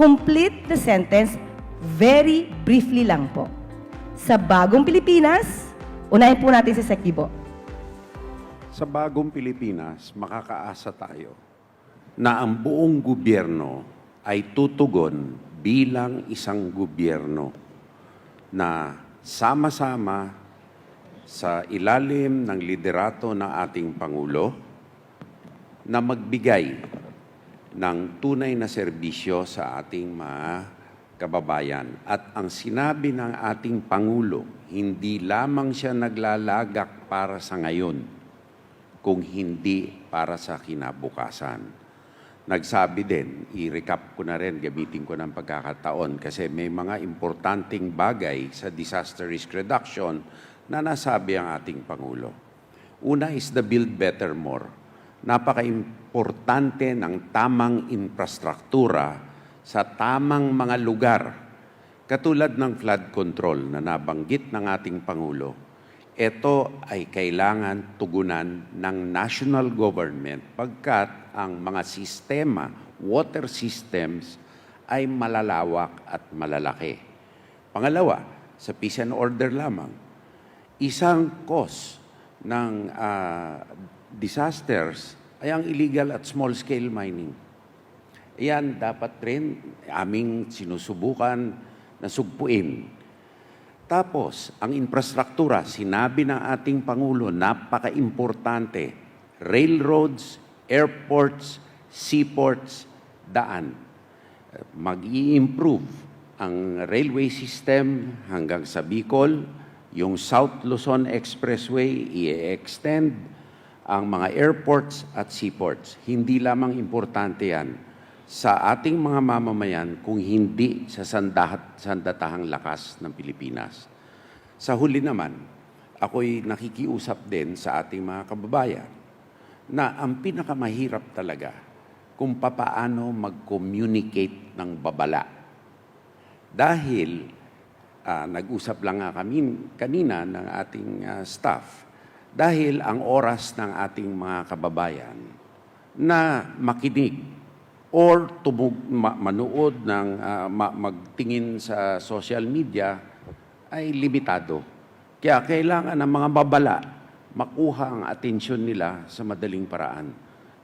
complete the sentence very briefly lang po. Sa bagong Pilipinas, unahin po natin si Sekibo. Sa bagong Pilipinas, makakaasa tayo na ang buong gobyerno ay tutugon bilang isang gobyerno na sama-sama sa ilalim ng liderato ng ating Pangulo na magbigay ng tunay na serbisyo sa ating mga kababayan. At ang sinabi ng ating Pangulo, hindi lamang siya naglalagak para sa ngayon, kung hindi para sa kinabukasan. Nagsabi din, i-recap ko na rin, gamitin ko ng pagkakataon kasi may mga importanteng bagay sa disaster risk reduction na nasabi ang ating Pangulo. Una is the build better more. Napaka-importante ng tamang infrastruktura sa tamang mga lugar katulad ng flood control na nabanggit ng ating Pangulo, ito ay kailangan tugunan ng national government pagkat ang mga sistema, water systems, ay malalawak at malalaki. Pangalawa, sa peace and order lamang, isang cause ng ah, disasters ay ang illegal at small-scale mining. Yan dapat rin aming sinusubukan na sugpuin. Tapos, ang infrastruktura, sinabi ng ating Pangulo, napaka-importante. Railroads, airports, seaports, daan. mag improve ang railway system hanggang sa Bicol, yung South Luzon Expressway, i-extend ang mga airports at seaports. Hindi lamang importante yan sa ating mga mamamayan kung hindi sa sandahat, sandatahang lakas ng Pilipinas. Sa huli naman, ako'y nakikiusap din sa ating mga kababayan na ang pinakamahirap talaga kung papaano mag-communicate ng babala. Dahil ah, nag-usap lang nga kami kanina ng ating ah, staff, dahil ang oras ng ating mga kababayan na makinig or tumug, ma- manood ng ah, ma- magtingin sa social media ay limitado. Kaya kailangan ng mga babala makuha ang atensyon nila sa madaling paraan.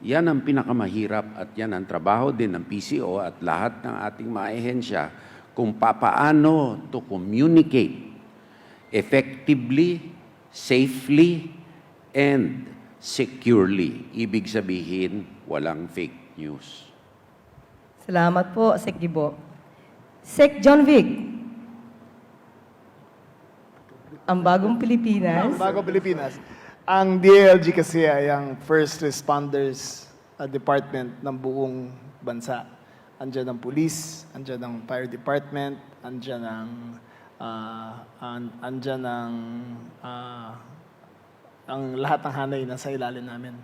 Yan ang pinakamahirap at yan ang trabaho din ng PCO at lahat ng ating mga ehensya kung papaano to communicate effectively, safely, and securely. Ibig sabihin, walang fake news. Salamat po, Sekibo. Sek John Vic. Ang bagong Pilipinas. Bago Pilipinas. Ang DLG kasi ay ang first responders uh, department ng buong bansa. Andiyan ang police, andiyan ang fire department, andiyan ang uh, an, andyan ang uh, ang lahat ng hanay nasa ilalim namin.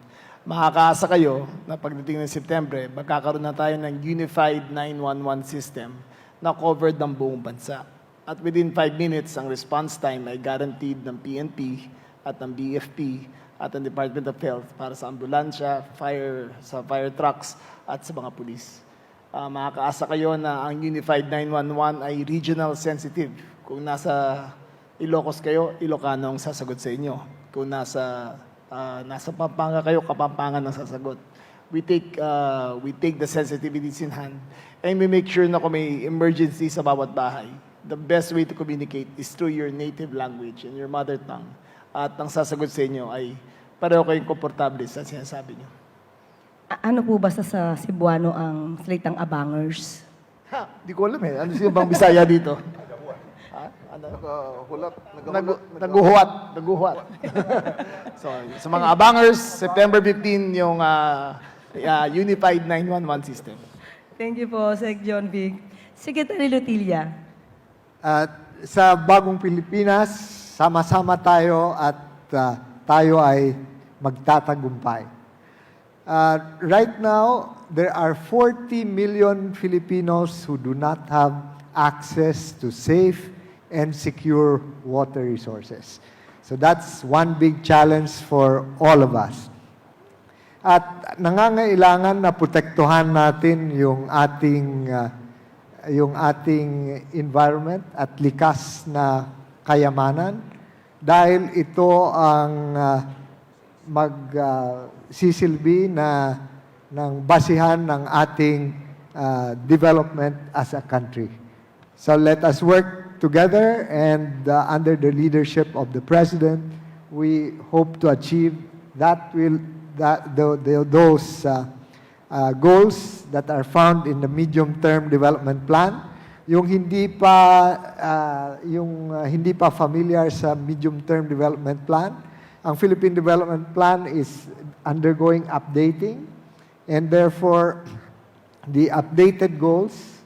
Makakaasa kayo na pagdating ng Setyembre, magkakaroon na tayo ng Unified 911 system na covered ng buong bansa. At within 5 minutes, ang response time ay guaranteed ng PNP at ng BFP at ng Department of Health para sa ambulansya, fire, sa fire trucks at sa mga pulis. Ah, makakaasa kayo na ang Unified 911 ay regional sensitive. Kung nasa Ilocos kayo, Ilocano ang sasagot sa inyo. Kung nasa ah, nasa Pampanga kayo, Kapampangan ang sasagot. We take ah, we take the sensitivities in hand and we make sure na kung may emergency sa bawat bahay, the best way to communicate is through your native language and your mother tongue. At ang sasagot sa inyo ay pareho kayong komportable sa sinasabi niyo. Ano po ba sa, sa Cebuano ang salitang abangers? Ha, di ko alam eh. Ano siya bang Bisaya dito? Ano? Nagahulat. Nagu naguhuwat. Naguhuwat. so, sa mga abangers, September 15 yung ah, ah, Unified 911 system. Thank you po, Sek John Vic. Secretary Lutilia. At sa bagong Pilipinas, sama-sama tayo at ah, tayo ay magtatagumpay. Uh, right now, there are 40 million Filipinos who do not have access to safe and secure water resources. So that's one big challenge for all of us. At nangangailangan na protektuhan natin yung ating uh, yung ating environment at likas na kayamanan dahil ito ang uh, magsisilbi na ng basihan ng ating uh, development as a country. So let us work together and uh, under the leadership of the President, we hope to achieve that will that the, the, those uh, uh, goals that are found in the medium-term development plan. Yung hindi pa uh, yung uh, hindi pa familiar sa medium-term development plan, ang Philippine Development Plan is undergoing updating and therefore the updated goals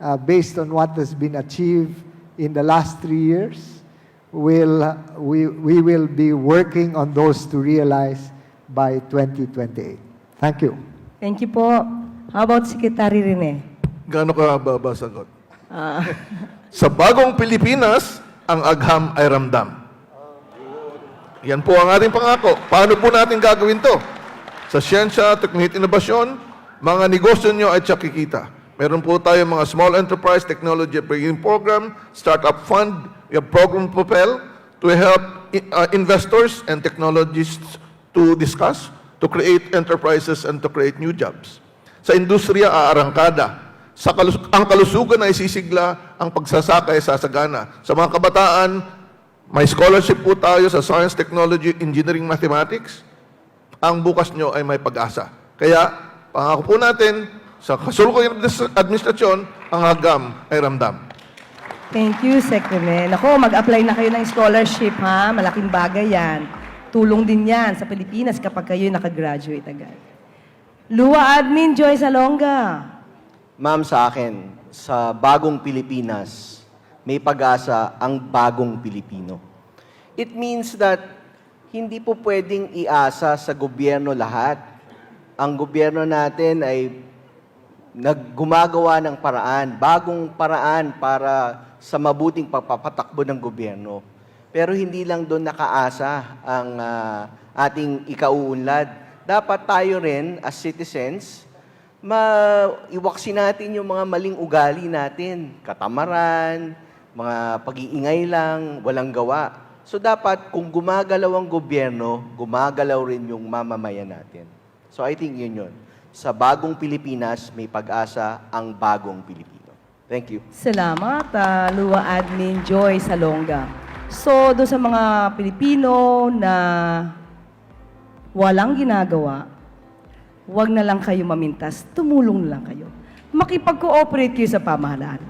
uh, based on what has been achieved in the last three years will uh, we, we will be working on those to realize by 2028. Thank you. Thank you po. How about Secretary Rene? Gaano ka baba sagot? Ah, Sa bagong Pilipinas, ang agham ay ramdam. Yan po ang ating pangako. Paano po natin gagawin to? Sa siyensya, teknolohiya at inobasyon, mga negosyo nyo ay tiyak kikita. Meron po tayo mga Small Enterprise Technology Bringing Program, Startup Fund, we have Program Propel to help uh, investors and technologists to discuss, to create enterprises and to create new jobs. Sa industriya, aarangkada. Sa kalus- ang kalusugan ay sisigla, ang pagsasaka ay sasagana. Sa mga kabataan, may scholarship po tayo sa Science, Technology, Engineering, Mathematics. Ang bukas nyo ay may pag-asa. Kaya, pangako po natin, sa kasulukuyang administ- administrasyon, ang hagam ay ramdam. thank you, Sec Rene. Nako, mag-apply na kayo ng scholarship, ha? Malaking bagay yan. Tulong din yan sa Pilipinas kapag kayo nakagraduate agad. Lua Admin Joy Salonga. Ma'am, sa akin, sa bagong Pilipinas, may pag-asa ang bagong Pilipino. It means that hindi po pwedeng iasa sa gobyerno lahat. Ang gobyerno natin ay naggumagawa ng paraan, bagong paraan para sa mabuting pagpapatakbo ng gobyerno. Pero hindi lang doon nakaasa ang ah, ating ikauunlad. Dapat tayo rin as citizens, maiwaksi natin yung mga maling ugali natin, katamaran, mga pag-iingay lang, walang gawa. So dapat kung gumagalaw ang gobyerno, gumagalaw rin yung mamamayan natin. So I think yun yun. Sa bagong Pilipinas, may pag-asa ang bagong Pilipino. Thank you. Salamat, ah, Lua Admin Joy Salonga. So, doon sa mga Pilipino na walang ginagawa, huwag na lang kayo mamintas, tumulong lang kayo. Makipag-cooperate kayo sa pamahalaan.